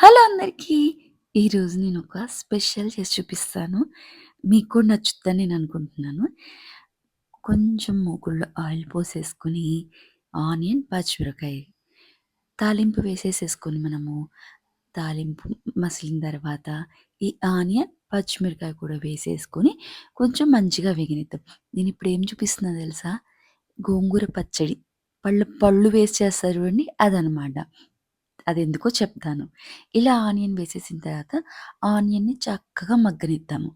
Hello అందరికీ. ఈరోజు నేను ఒక స్పెషల్ చేసి చూపిస్తాను. మీకు కూడా నచ్చుద్దని నేను అనుకుంటున్నాను. కొంచెం మూకుడులో ఆయిల్ పోసేసుకొని, ఆనియన్, పచ్చిమిరపకాయ తాలింపు వేసేసేసుకొని మనము తాలింపు మసిలిన తర్వాత ఈ ఆనియన్, పచ్చిమిరపకాయ కూడా వేసేసుకొని కొంచెం మంచిగా వేగనిద్దాం. నేను ఇప్పుడు ఏం చూపిస్తున్నా తెలుసా? గోంగూర పచ్చడి. పళ్ళు పళ్ళు వేసి చేస్తారు చూడండి అదనమాట. అది ఎందుకో చెప్తాను. ఇలా ఆనియన్ వేసేసిన తర్వాత ఆనియన్‌ని చక్కగా మగ్గనిద్దాము.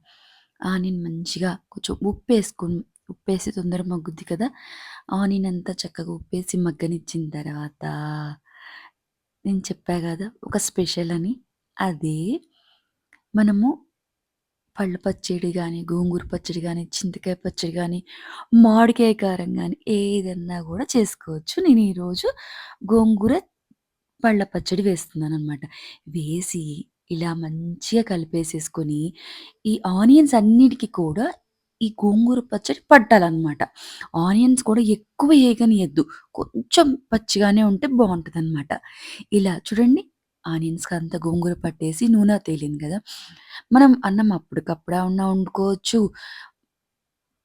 ఆనియన్ మంచిగా కొంచెం ఉప్పు వేసుకుని ఉప్పేసి తొందరగా మగ్గుద్ది కదా! ఆనియన్ అంతా చక్కగా ఉప్పేసి మగ్గనిచ్చిన తర్వాత నేను చెప్పా కదా ఒక స్పెషల్ అని. అదే మనము పళ్ళు పచ్చడి కానీ గోంగూర పచ్చడి కానీ చింతకాయ పచ్చడి కానీ మామిడికాయ కారం కానీ ఏదన్నా కూడా చేసుకోవచ్చు. నేను ఈరోజు గోంగూర పళ్ళ పచ్చడి వేస్తున్నాననమాట. వేసి ఇలా మంచిగా కలిపేసేసుకొని, ఈ ఆనియన్స్ అన్నిటికి కూడా ఈ గోంగూర పచ్చడి పట్టాలన్నమాట ఆనియన్స్ కూడా ఎక్కువ వేగనియద్దు కొంచెం పచ్చిగానే ఉంటే బాగుంటుంది అనమాట ఇలా చూడండి ఆనియన్స్‌కి అంతా గోంగూర పట్టేసి నూనె తేలింది కదా మనం అన్నం అప్పటికప్పుడన్నా వండుకోవచ్చు.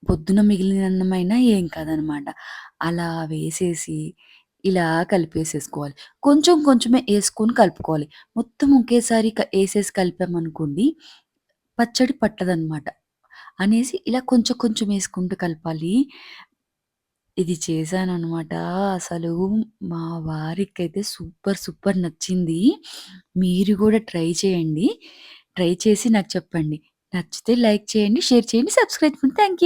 పొద్దున మిగిలిన అన్నమైనా ఏం కాదనమాట. అలా వేసేసి ఇలా కలిపేసేసుకోవాలి. కొంచెం కొంచెమే ఏసుకొని కలుపుకోవాలి. మొత్తం ఒకేసారి క ఏసేసి కలిపామనుకోండి పచ్చడి పట్టదనమాట. అనేసి ఇలా కొంచెం కొంచెం ఏసుకుంటూ కలపాలి. ఇది చేశాననమాట. అసలు మా వారికైతే సూపర్ సూపర్ నచ్చింది. మీరు గూడా ట్రై చేయండి. ట్రై చేసి నాకు చెప్పండి. నచ్చితే లైక్ చేయండి, షేర్ చేయండి, సబ్స్క్రైబ్ చేయండి. Thank you.